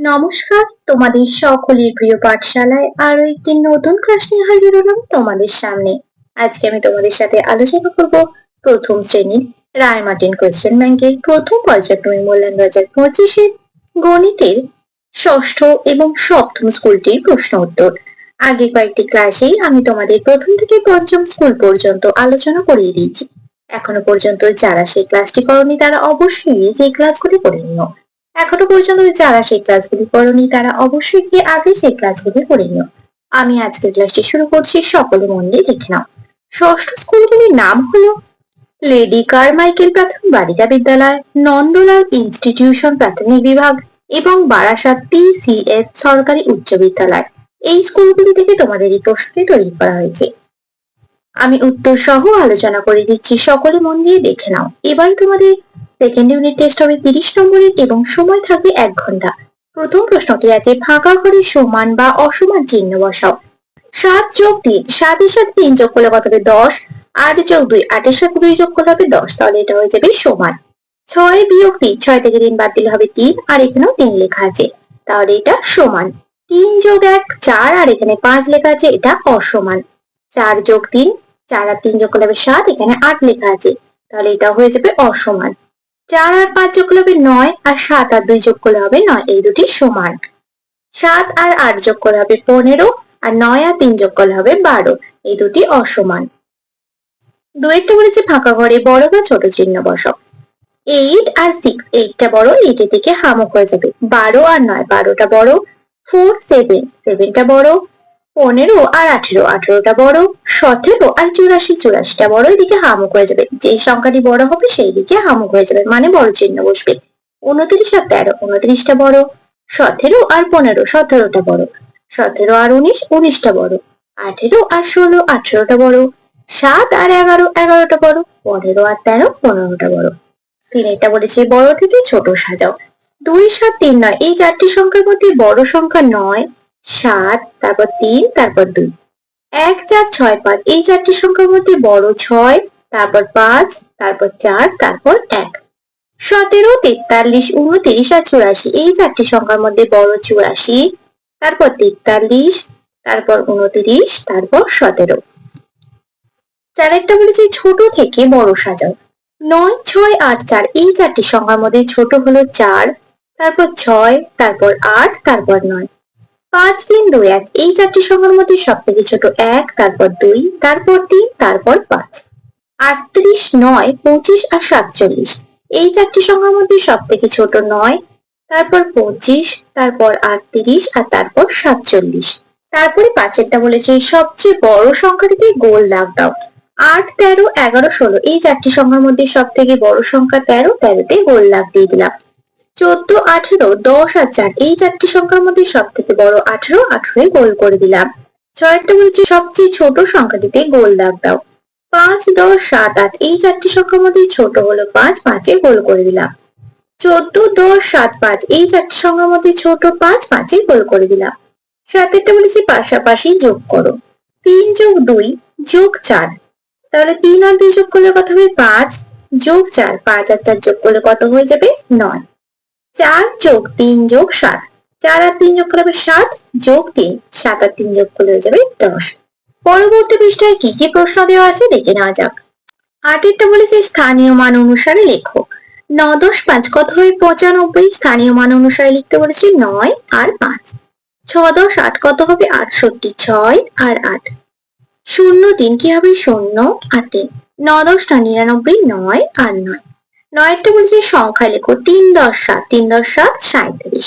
নমস্কার, তোমাদের সকলের প্রিয় পাঠশালায় আরও একটি নতুন ক্লাস নিয়ে হাজির হলাম তোমাদের সামনে। আজকে আমি তোমাদের সাথে আলোচনা করব প্রথম শ্রেণির রায় মার্টিন কোয়েশ্চেন ব্যাংকের প্রথম পর্যায়ক্রমিক মূল্যায়ন দু হাজার পঁচিশে গণিতের ষষ্ঠ এবং সপ্তম স্কুলটির প্রশ্ন উত্তর। আগে কয়েকটি ক্লাসেই আমি তোমাদের প্রথম থেকে পঞ্চম স্কুল পর্যন্ত আলোচনা করিয়ে দিয়েছি। এখনও পর্যন্ত যারা সেই ক্লাসটি করনি, তারা অবশ্যই সেই ক্লাসগুলি করে নিও। এখনও পর্যন্ত যারা সেই ক্লাসগুলি করনি তারা অবশ্যই গিয়ে আগে সেই ক্লাসগুলি করে নিও। আমি আজকের ক্লাসটি শুরু করছি, সকলে মন দিয়ে দেখে নাও। ষষ্ঠ স্কুলগুলির নাম হলো লেডি কারমাইকেল প্রাথমিক বালিকা বিদ্যালয়, নন্দলাল ইনস্টিটিউশন প্রাথমিক বিভাগ এবং বারাসাত পিসিএস সরকারি উচ্চ বিদ্যালয়। এই স্কুলগুলি থেকে তোমাদের এই প্রশ্নটি তৈরি করা হয়েছে। আমি উত্তর সহ আলোচনা করে দিচ্ছি, সকলে মন দিয়ে দেখে নাও। এবার তোমাদের সেকেন্ড ইউনিট টেস্ট হবে তিরিশ নম্বরের এবং সময় থাকবে এক ঘণ্টা। প্রথম প্রশ্নটি আছে, ফাঁকা ঘরে সমান বা অসমান চিহ্ন বসাও। সাত যোগ তিন সাতের সাথে তিন যোগ করলে কত হবে? দশ। আট যোগ দুই, আটের সাথে দুই যোগ করলে হবে দশ, তাহলে এটা হয়ে যাবে সমান। ছয় বিয়োগ তিন, ছয় থেকে তিন বাদ দিলে হবে তিন, আর এখানেও তিন লেখা আছে। তাহলে এটা সমান। তিন যোগ এক, চার, আর এখানে পাঁচ লেখা আছে, এটা অসমান। চার যোগ তিন, চার আর তিন যোগ করলে হবে সাত, এখানে আট লেখা আছে। তাহলে এটা হয়ে যাবে অসমান। চার আর পাঁচ যোগ করলে হবে নয়, আর সাত আর দুই যোগ করলে হবে নয়। এই দুটি সমান। সাত আর আট যোগ করলে হবে পনেরো, আর নয় আর তিন যোগ করলে হবে বারো। এই দুটি অসমান। দুয়েরটা বলেছে ফাঁকা ঘরে বড় বা ছোট চিহ্ন বসাও। এইট আর সিক্স এইটটা বড় এইটের দিকে হামক হয়ে যাবে। বারো আর নয়, বারোটা বড়। ফোর সেভেন সেভেনটা বড়। পনেরো আর আঠেরো। আঠেরোটা বড়, সতেরো আর চুরাশি। চুরাশিটা বড় এদিকে হামুক হয়ে যাবে। যে সংখ্যাটি বড় হবে, সেই দিকে হামুক হয়ে যাবে। মানে বড় চিহ্ন বসবে। উনত্রিশ আর তেরো, উনত্রিশটা বড়। সতেরো আর পনেরো, সতেরোটা বড়। সতেরো আর উনিশ, উনিশটা বড়। আঠেরো আর ষোলো, আঠেরোটা বড়। সাত আর এগারো, এগারোটা বড়। পনেরো আর তেরো, পনেরোটা বড়। তিনেরটা বলেছে, বড় থেকে ছোট সাজাও। দুই সাত তিন নয়, এই চারটি সংখ্যার মধ্যে বড় সংখ্যা নয়। সাত, তারপর তিন, তারপর দুই। এক, চার, ছয়, পাঁচ। এই চারটি সংখ্যার মধ্যে বড় ছয়, তারপর পাঁচ, তারপর চার, তারপর এক। সতেরো, তেতাল্লিশ, উনত্রিশ আর চুরাশি। এই চারটি সংখ্যার মধ্যে বড় চুরাশি, তারপর তেতাল্লিশ, তারপর উনত্রিশ, তারপর সতেরো। চার একটা বলেছি ছোট থেকে বড় সাজাও। নয়, ছয়, আট, চার। এই চারটি সংখ্যার মধ্যে ছোট হলো চার, তারপর ছয়, তারপর আট, তারপর নয়। পাঁচ, তিন, দুই, এক। এই চারটি সংখ্যার মধ্যে সব থেকে ছোট এক, তারপর দুই, তারপর তিন, তারপর পাঁচ। আটত্রিশ, নয়, পঁচিশ আর সাতচল্লিশ। এই চারটি সংখ্যার মধ্যে সব থেকে ছোট নয়, তারপর পঁচিশ, তারপর আটত্রিশ আর তারপর সাতচল্লিশ। তারপরে পাঁচেরটা বলেছে, সবচেয়ে বড় সংখ্যাটিকে গোল দাগ দাও। আট, তেরো, এগারো, ষোলো। এই চারটি সংখ্যার মধ্যে সব থেকে বড় সংখ্যা তেরো, তেরোতে গোল দাগ দিয়ে দিলাম। চোদ্দ, আঠেরো, দশ আর চার, এই চারটি সংখ্যার মধ্যে সব থেকে বড় আঠেরো আঠেরোয় গোল করে দিলাম। ছয়টা বলেছি সবচেয়ে ছোট সংখ্যাটিতে গোল দাগ দাও। পাঁচ, দশ, সাত, আট, এই চারটি সংখ্যার মধ্যে ছোট হলো পাঁচ, পাঁচে গোল করে দিলাম। চোদ্দ, দশ, সাত, পাঁচ, এই চারটি সংখ্যার মধ্যে ছোট পাঁচ, পাঁচে গোল করে দিলাম। সাতেরটা বলেছি পাশাপাশি যোগ করো। তিন যোগ দুই, যোগ চার। তাহলে তিন আর দুই যোগ করলে কত হবে? পাঁচ। যোগ চার, পাঁচ আর চার যোগ করলে কত হয়ে যাবে? নয়। চার যোগ তিন যোগ সাত। চার আর তিন যোগ করলে হবে সাত, যোগ তিন। সাত আর তিন যোগ করলে হয়ে যাবে দশ। পরবর্তী পৃষ্ঠায় কি কি প্রশ্ন দেওয়া আছে দেখে নেওয়া যাক। আটেরটা বলেছে স্থানীয় মান অনুসারে লেখো। ন, দশ, পাঁচ, কত হয়? পঁচানব্বই। স্থানীয় মান অনুসারে লিখতে বলেছে নয় আর পাঁচ। ছ, দশ, আট, কত হবে? আটষট্টি, ছয় আর আট। শূন্য, তিন কি হবে? শূন্য আর তিন। ন দশটা নিরানব্বই, নয় আর নয়। নয়েরটা বলেছে সংখ্যা লেখো তিন দশ সাত তিন দশ সাত সাঁত্রিশ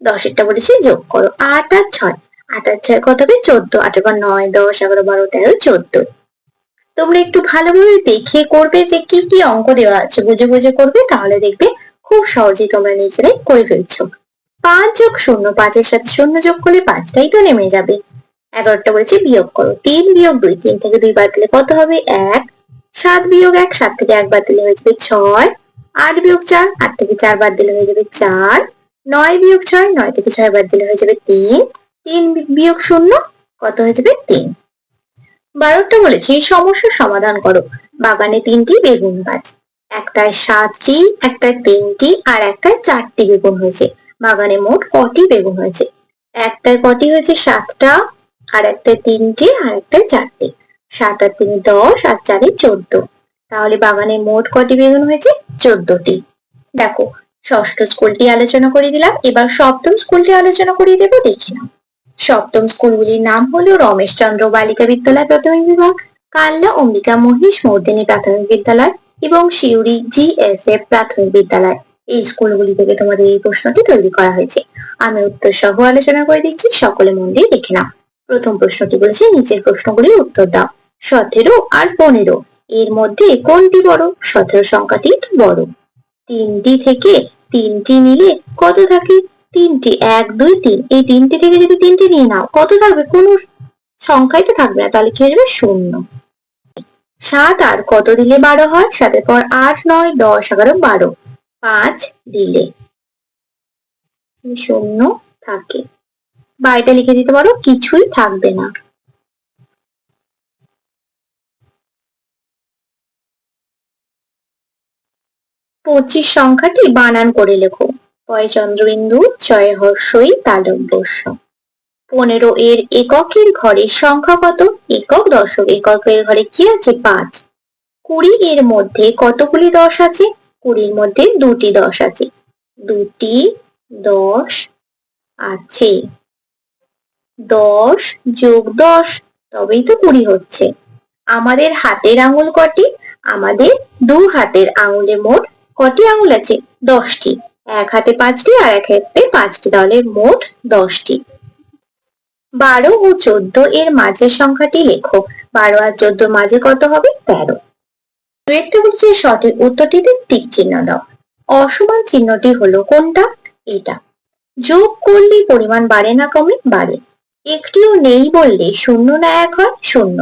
দশেরটা বলেছে যোগ করো, আট আর ছয়। আট আর ছয় কত হবে? চোদ্দ। আট এবার নয়, দশ এগারো বারো, তেরো, চোদ্দ। তোমরা একটু ভালোভাবে দেখে করবে যে কি কি অঙ্ক দেওয়া আছে। বুঝে বুঝে করবে, তাহলে দেখবে খুব সহজেই তোমরা নিজেরাই করে ফেলছো। পাঁচ যোগ শূন্য, পাঁচের সাথে শূন্য যোগ করলে পাঁচটাই তো নেমে যাবে। এগারোটা বলেছে বিয়োগ করো, তিন বিয়োগ দুই। তিন থেকে দুই বাদ দিলে কত হবে? এক। সাত বিয়োগ এক, সাত থেকে এক বাদ দিলে হয়ে যাবে ছয়। আট বিয়োগ চার, আট থেকে চার বাদ দিলে হয়ে যাবে চার। নয় বিয়োগ ছয়, নয় থেকে ছয় বাদ দিলে হয়ে যাবে তিন। তিন বিয়োগ শূন্য, কত হয়ে যাবে তিন। বারোটা বলেছি সমস্যার সমাধান করো। বাগানে তিনটি বেগুন গাছ। একটায় সাতটি, একটায় তিনটি, আর একটায় চারটি বেগুন হয়েছে। বাগানে মোট কটি বেগুন হয়েছে? একটায় কটি হয়েছে সাতটা, আর একটায় তিনটি, আর একটায় চারটি। সাত আর তিন দশ, আর চারে চোদ্দ। তাহলে বাগানে মোট কটি বেগুন হয়েছে? চোদ্দটি। দেখো, ষষ্ঠ স্কুলটি আলোচনা করে দিলাম, এবার সপ্তম স্কুলটি আলোচনা করিয়ে দেবো, দেখে নাও। সপ্তম স্কুলগুলির নাম হলো রমেশচন্দ্র বালিকা বিদ্যালয় প্রাথমিক বিভাগ, কাল্লা অম্বিকা মহিষ মর্দিনী প্রাথমিক বিদ্যালয় এবং শিউরি জিএসএফ প্রাথমিক বিদ্যালয়। এই স্কুলগুলি থেকে তোমাদের এই প্রশ্নটি তৈরি করা হয়েছে। আমি উত্তর সহ আলোচনা করে দিচ্ছি, সকলে মন দিয়ে দেখে নাও। প্রথম প্রশ্নটি বলেছে, নিচের প্রশ্নগুলির উত্তর দাও, সতেরো আর পনেরো। এর মধ্যে কোনটি বড়? সতেরো সংখ্যাটি তো বড়। তিনটি থেকে তিনটি নিলে কত থাকে? তিনটি, এক, দুই, তিন। এই তিনটি থেকে যদি তিনটি নিয়ে নাও, কত থাকবে? কোনো সংখ্যাই তো থাকবে না, তাহলে কি আসবে শূন্য। সাত আর কত দিলে বারো হয়? সাতের পর আট, নয়, দশ, এগারো, বারো। পাঁচ দিলে শূন্য থাকে। বাড়িটা লিখে দিতে পারো, কিছুই থাকবে না। পঁচিশ সংখ্যাটি বানান করে লেখো। পয় চন্দ্রবিন্দু ছয় হর্ষই তালব্যস্য পনেরো এর এককের ঘরের সংখ্যা কত? একক দশক। এককের ঘরে কি আছে? পাঁচ। কুড়ি এর মধ্যে কতগুলি দশ আছে? কুড়ির মধ্যে দুটি দশ আছে। দুটি, দশ আছে। দশ যোগ দশ, তবেই তো কুড়ি হচ্ছে। আমাদের হাতের আঙুল কটি? আমাদের দু হাতের আঙুলে মোট কটি আঙুল আছে? দশটি। এক হাতে পাঁচটি, আর এক হাতে পাঁচটি। তাহলে মোট দশটি। বারো ও চোদ্দ এর মাঝের সংখ্যাটি লেখো। বারো আর চোদ্দ মাঝে কত হবে? তেরো। একটা বলছে সঠিক উত্তরটিতে টিক চিহ্ন দাও। অসমান চিহ্নটি হলো কোনটা? এটা। যোগ করলে পরিমাণ বাড়ে না কমে বাড়ে। একটিও নেই বললে শূন্য না এক হয়? শূন্য।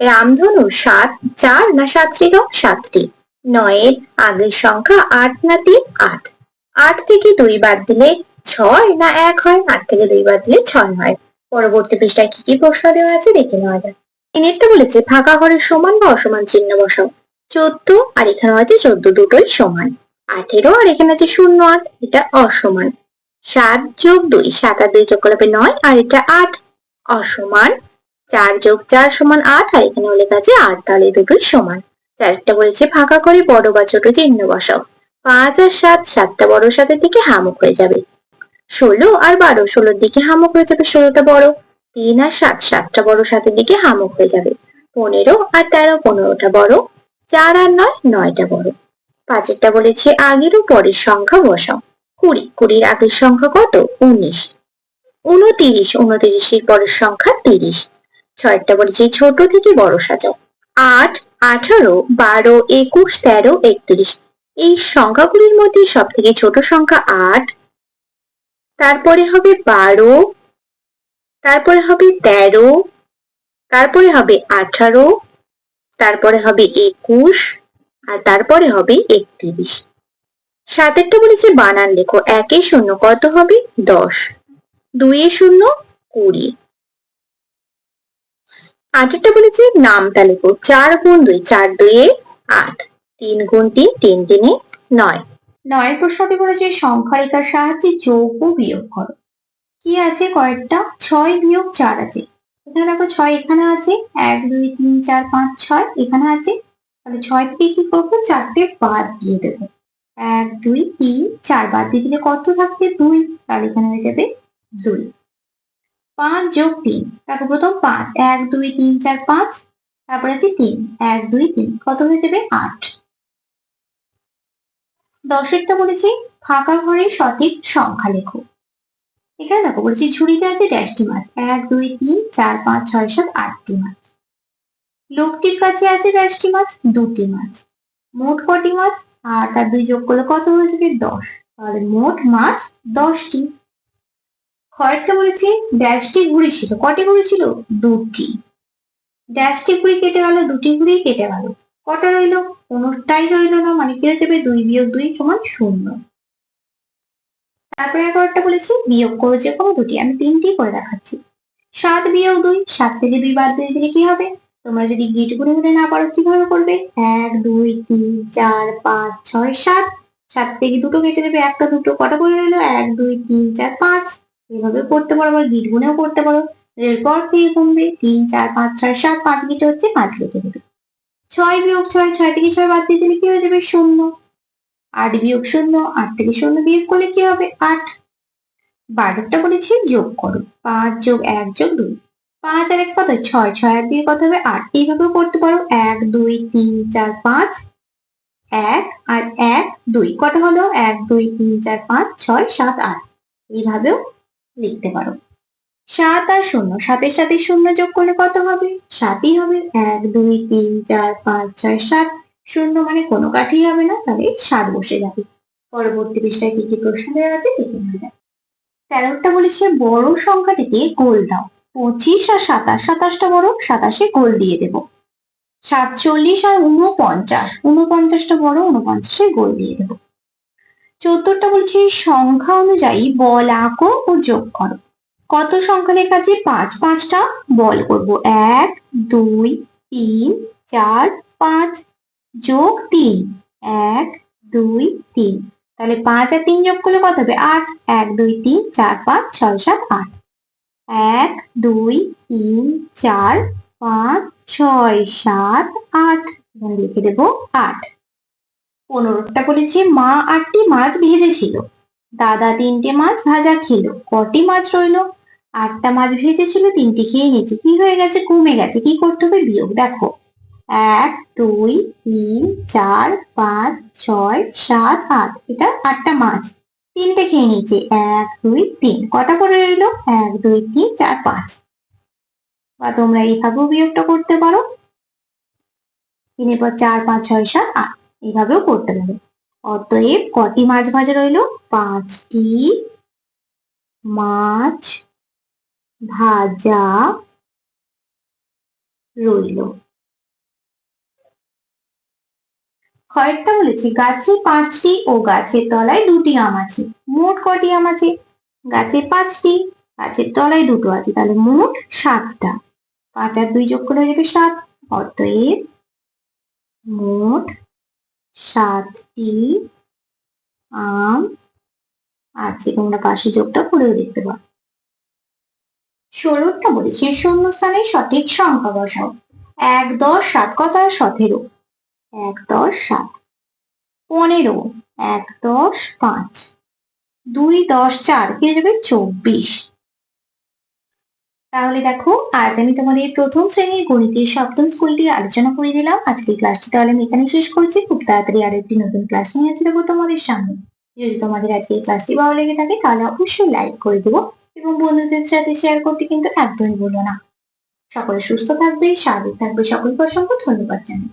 রামধনু সাত চার না সাতটি রং সাতটি। নয়ের আগের সংখ্যা আট না তিন? আট। আট থেকে দুই বাদ দিলে ছয় না এক হয়? আট থেকে দুই বাদ দিলে ছয় হয়। পরবর্তী পৃষ্ঠায় কি কি প্রশ্ন দেওয়া আছে দেখে নেওয়া যায় তিনেরটা বলেছে ফাঁকা ঘরের সমান বা অসমান চিহ্ন বসাও। চোদ্দ আর এখানে আছে চোদ্দ দুটোই সমান। আঠেরো আর এখানে আছে শূন্য আট, এটা অসমান। সাত যোগ দুই, সাত আর দুই যোগ করলে নয়, আর এটা আট অসমান। চার যোগ চার সমান আট, আর এখানে লেখা আছে আট, তাহলে দুটোই সমান। চারটা বলেছে, ফাঁকা করে বড় বা ছোট চিহ্ন বসাও। পাঁচ আর সাত, সাতটা বড়, সাতের দিকে হামুক হয়ে যাবে। ষোলো আর বারো, ষোলোর দিকে হামুক হয়ে যাবে, ষোলোটা বড়। তিন আর সাত, সাতটা বড়, সাতের দিকে হামুক হয়ে যাবে। পনেরো আর তেরো, পনেরোটা বড়। চার আর নয়, নয়টা বড়। পাঁচেরটা বলেছে, আগের ও পরের সংখ্যা বসাও। কুড়ি, কুড়ির আগের সংখ্যা কত? উনিশ। উনতিরিশ, উনতিরিশের পরের সংখ্যা তিরিশ। ছয়টা বলেছে, ছোট থেকে বড় সাজাও। আট, আঠারো, বারো, একুশ, তেরো, একত্রিশ। এই সংখ্যাগুলির মধ্যে সব থেকে ছোট সংখ্যা আট। তারপরে হবে বারো। তারপরে হবে তেরো। তারপরে হবে আঠারো। তারপরে হবে একুশ। আর তারপরে হবে একত্রিশ। সাতেরটা বলেছে বানান লেখো। একে শূন্য কত হবে? দশ। দুইয়ে শূন্য কুড়ি। আটেরটা বলেছে নামটা লেখো চার গুণ দুই, চার দুইয়ে আট। তিন গুণ তিন তিন তিনে নয়। নয়ের প্রশ্নটি বলেছে সংখ্যা রেখার সাহায্যে যোগ ও বিয়োগ করো। কি আছে কয়েকটা? ছয় বিয়োগ চার আছে। এখানে দেখো, ছয় এখানে আছে, এক, দুই, তিন, চার, পাঁচ, ছয় এখানে আছে। তাহলে ছয় থেকে কি করব? চারটে বাদ দিয়ে দেবো। এক, দুই, তিন, চার বাদ দিয়ে দিলে কত থাকবে? দুই। তাহলে এখানে হয়ে যাবে দুই। পাঁচ যোগ তিন দেখো প্রথম পাঁচ, এক, দুই, তিন, চার, পাঁচ, তারপরে আছে তিন, এক, দুই, তিন, কত হয়ে যাবে আট। দশেরটা বলেছি, ফাঁকা ঘরে সঠিক সংখ্যা লেখো। এখানে দেখো, বলেছি ঝুড়িতে আছে ড্যাশটি মাছ এক, দুই, তিন, চার, পাঁচ, ছয়, সাত, আটটি মাছ লোকটির কাছে আছে ড্যাশটি মাছ দুটি মাছ মোট কটি মাছ আর দুই যোগ করলে কত হয়ে যাবে দশ? তাহলে মোট মাছ দশটি। কয়েকটা বলেছি ড্যাশটি ঘুড়ি ছিল। কটি ঘুড়ি ছিল দুটি। ড্যাশটি ঘুড়ি কেটে গেল, দুটি ঘুড়ি কেটে গেল। কটা রইল? কোনোটাই রইল না মানে কি যাবে? দুই বিয়োগ দুই সমান শূন্য। তারপরে এগারোটা বলেছি, বিয়োগ করো যে কোনো দুটি। আমি তিনটি করে দেখাচ্ছি। সাত বিয়োগ দুই, সাত থেকে দুই বাদ দিয়ে দিলে কি হবে? তোমরা যদি গিট গুনে গুনে না পারো, কীভাবে করবে? এক, দুই, তিন, চার, পাঁচ, ছয়, সাত। সাত থেকে দুটো কেটে দেবে, একটা দুটো। কটা করে রইল? এক, দুই, তিন, চার, পাঁচ। এভাবে করতে পারো আবার গিট গুনেও করতে পারো। এরপর থেকে কমবে তিন, চার, পাঁচ, ছয়, সাত, পাঁচ গিটে হচ্ছে পাঁচ লিখে দেবে। ছয় বিয়োগ ছয় ছয় থেকে ছয় বাদ দিয়ে দিলে কি হয়ে যাবে? শূন্য। আট বিয়োগ শূন্য, আট থেকে শূন্য বিয়োগ করলে কি হবে? আট। বারোটা বলেছি, যোগ করো। পাঁচ যোগ এক যোগ দুই। পাঁচ আর এক কত? ছয়। ছয় আর দিয়ে কত হবে? আট। এইভাবেও করতে পারো। এক, দুই, তিন, চার, পাঁচ। এক আর এক, দুই। কটা হলো? এক, দুই, তিন, চার, পাঁচ, ছয়, সাত, আট। এইভাবেও লিখতে পারো। সাত আর শূন্য, সাতের সাথে শূন্য যোগ করলে কত হবে? সাতই হবে। এক, দুই, তিন, চার, পাঁচ, ছয়, সাত। শূন্য মানে কোনো কাঠি হবে না, তাহলে সাত বসে যাবে। পরবর্তী পৃষ্ঠায় কি কি প্রশ্ন দেওয়া আছে দেখে নেওয়া যাক। তেরোটা বলেছে, বড় সংখ্যাটিকে গোল দাও। পঁচিশ আর সাতাশ, সাতাশটা বড়, সাতাশে গোল দিয়ে দেব। সাতচল্লিশ আর উনপঞ্চাশ উনপঞ্চাশটা বড় উনপঞ্চাশে গোল দিয়ে দেব। চোদ্দটা বলছি, সংখ্যা অনুযায়ী বল আঁকো ও যোগ করো। কত সংখ্যা লেখা আছে? পাঁচ। পাঁচটা বল করব। এক, দুই, তিন, চার, পাঁচ যোগ তিন। এক, দুই, তিন। তাহলে পাঁচ আর তিন যোগ করলে কত হবে? আট। এক, দুই, তিন, চার, পাঁচ, ছয়, সাত, আট। এক, দুই, তিন, চার, পাঁচ, ছয়, সাত, আট। লিখে দেবো আট। পনেরোটা বলেছি মা আটটি মাছ ভেজেছিল। দাদা তিনটে মাছ ভাজা খেলো, কটি মাছ রইল? আটটা মাছ ভেজেছিল, তিনটে খেয়ে নিয়েছে। কি হয়ে গেছে? কমে গেছে। কি করতে হবে? বিয়োগ দেখো। এক, দুই, তিন, চার, পাঁচ, ছয়, সাত, আট। এটা আটটা মাছ। তিনটে খেয়ে নিয়েছে। এক, দুই, তিন। কটা করে রইল? এক, দুই, তিন, চার, পাঁচ। বা তোমরা এইভাবেও বিয়োগটা করতে পারো। তিনের পর চার, পাঁচ, ছয়, সাত, আট। এইভাবেও করতে পারো। অতএব কটি মাছ ভাজা রইল? পাঁচটি মাছ ভাজা রইল। কয়েকটা বলেছি, গাছে পাঁচটি ও গাছের তলায় দুটি আম আছে। মোট কটি আম আছে? গাছে পাঁচটি, গাছের তলায় দুটো আছে। তাহলে মোট সাতটা। পাঁচ আর দুই যোগ করে হয়ে যাবে সাত। অতএব মোট সাতটি আম, আছে, তোমরা পাশে যোগটা করেও দেখতে পারো ষোলোটা বলেছি শূন্য স্থানে সঠিক সংখ্যা বসাও। এক, দশ, সাত, কত? সতেরো। এক, দশ, সাত। পনেরো। এক, দশ, পাঁচ। দুই, দশ, চার কি যাবে চব্বিশ। তাহলে দেখো, আজ আমি তোমাদের প্রথম শ্রেণির গণিতের সপ্তম স্কুলটি আলোচনা করে দিলাম। আজকে ক্লাসটি তাহলে আমি এখানে শেষ করছি। খুব তাড়াতাড়ি আর একটি নতুন ক্লাস নিয়ে আসি দেবো তোমাদের সামনে। যদি তোমাদের আজকে এই ক্লাসটি ভালো লেগে থাকে, তাহলে অবশ্যই লাইক করে দেবো এবং বন্ধুদের সাথে শেয়ার করতে কিন্তু একদমই বলো না। সকলে সুস্থ থাকবে, স্বাভাবিক থাকবে সকল অসংখ্য ধন্যবাদ জানাই।